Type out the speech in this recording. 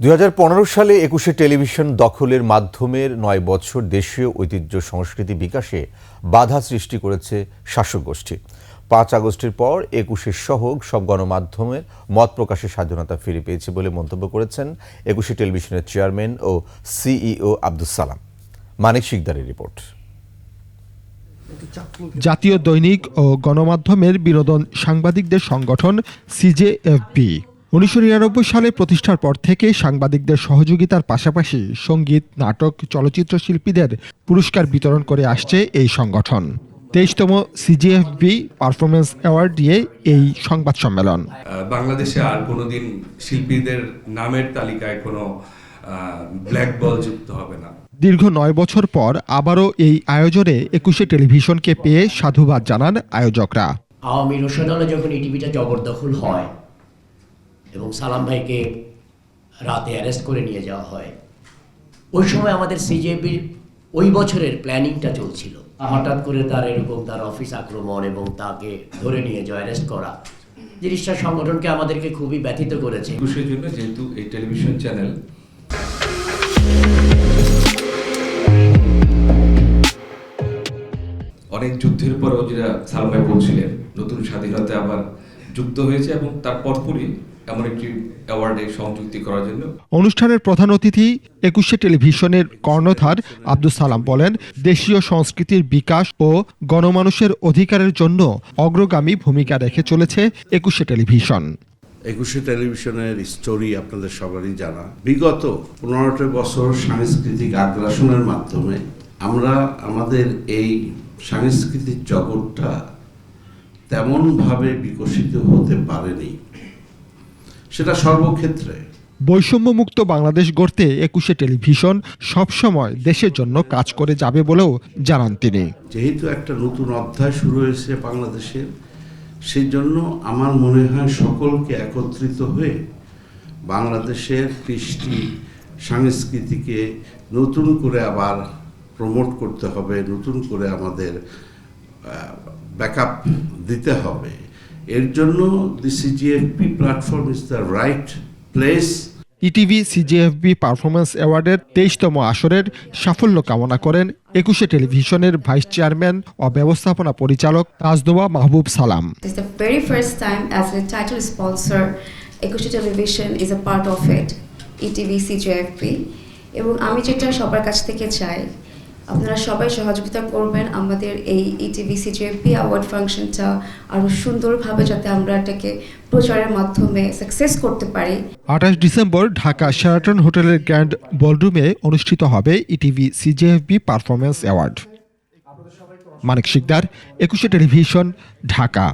দুই হাজার পনেরো সালে একুশে টেলিভিশন দখলের মাধ্যমের নয় বছর দেশীয় ঐতিহ্য সংস্কৃতি বিকাশে বাধা সৃষ্টি করেছে শাসক গোষ্ঠী। পাঁচ আগস্টের পর একুশে সহ সব গণমাধ্যমের মত প্রকাশের স্বাধীনতা ফিরে পেয়েছে বলে মন্তব্য করেছেন একুশে টেলিভিশনের চেয়ারম্যান ও সিইও আব্দুস সালাম। মানিক শিকদারের রিপোর্ট। জাতীয় দৈনিক ও গণমাধ্যমের বিনোদন সাংবাদিকদের সংগঠন সিজেএফবি উনিশশো নিরানব্বই সালে প্রতিষ্ঠার পর থেকে সাংবাদিকদের সহযোগিতার পাশাপাশি সংগীত নাটক চলচ্চিত্র শিল্পীদের পুরস্কার বিতরণ করে আসছে এই সংগঠন। তেইশতম সিজিএফবি পারফরমেন্স অ্যাওয়ার্ড দিয়ে এই সংবাদ সম্মেলন। বাংলাদেশে আর কোনোদিন শিল্পীদের নামের তালিকায় কোনো ব্ল্যাক বল যুক্ত হবে না। দীর্ঘ নয় বছর পর আবারও এই আয়োজনে একুশে টেলিভিশনকে পেয়ে সাধুবাদ জানান আয়োজকরা। আওয়ামী রোশনালে যখন এই টিভিটা জবরদখল হয় এবং সালাম ভাইকে রাতে অ্যারেস্ট করে নিয়ে যাওয়া হয়। ওই সময় আমাদের সিজেপির ওই বছরের প্ল্যানিংটা চলছিল। হঠাৎ করে তার এরকম তার অফিস আক্রমণ এবং তাকে ধরে নিয়ে যাওয়া অ্যারেস্ট করা। জিনিসটা সংগঠনকে আমাদেরকে খুবই ব্যথিত করেছে। একুশের জন্য যেহেতু এই টেলিভিশন চ্যানেল অনেক যুদ্ধের পরেও যেটা সালমাই বলছিলেন, নতুন স্বাধীনতা আবার যুক্ত হয়েছে এবং তার পরপরই এমন একটি অ্যাওয়ার্ডে সংযুক্তি করার জন্য। অনুষ্ঠানের প্রধান অতিথি একুশে টেলিভিশনের কর্ণধার আব্দুল সালাম বলেন দেশীয় সংস্কৃতির বিকাশ ও গণমানুষের অধিকারের জন্য অগ্রগামী ভূমিকা রেখে চলেছে একুশে টেলিভিশন। একুশে টেলিভিশনের স্টোরি আপনাদের সবারই জানা। বিগত পনেরোটা বছর সাংস্কৃতিক আগ্রাসনের মাধ্যমে আমরা আমাদের এই সাংস্কৃতিক জগৎটা তেমনভাবে বিকশিত হতে পারেনি। সেটা সর্বক্ষেত্রে। বৈষম্যমুক্ত বাংলাদেশ গড়তে একুশে টেলিভিশন সবসময় দেশের জন্য কাজ করে যাবে বলেও জানান তিনি। যেহেতু একটা নতুন অধ্যায় শুরু হয়েছে বাংলাদেশের সেই জন্য আমার মনে হয় সকলকে একত্রিত হয়ে বাংলাদেশের কৃষ্টি সংস্কৃতিকে নতুন করে আবার প্রমোট করতে হবে নতুন করে আমাদের ব্যাকআপ দিতে হবে। এর জন্য the CGFP platform is the right place ETV CGFB performance অ্যাওয়ার্ডের তেইশতম আসরের সাফল্য কামনা করেন একুশে টেলিভিশনের ভাইস চেয়ারম্যান ও ব্যবস্থাপনা পরিচালক তাজদোয়া মাহবুব সালাম Television is a part of it, E ETV CJFP. এবং আমি যেটা সবার কাছ থেকে চাই আপনারা সবাই সহযোগিতা করবেন। আমাদের এই E ইটিভি সিজিএফপি অ্যাওয়ার্ড ফাংশনটা আরও সুন্দরভাবে যাতে আমরা এটাকে প্রচারের মাধ্যমে সাকসেস করতে পারি। আঠাশ ডিসেম্বর ঢাকা শেরাটন হোটেলের গ্র্যান্ড বলরুমে অনুষ্ঠিত হবে ETV CJFB performance award Manik Sikdar, Ekushe television, Dhaka.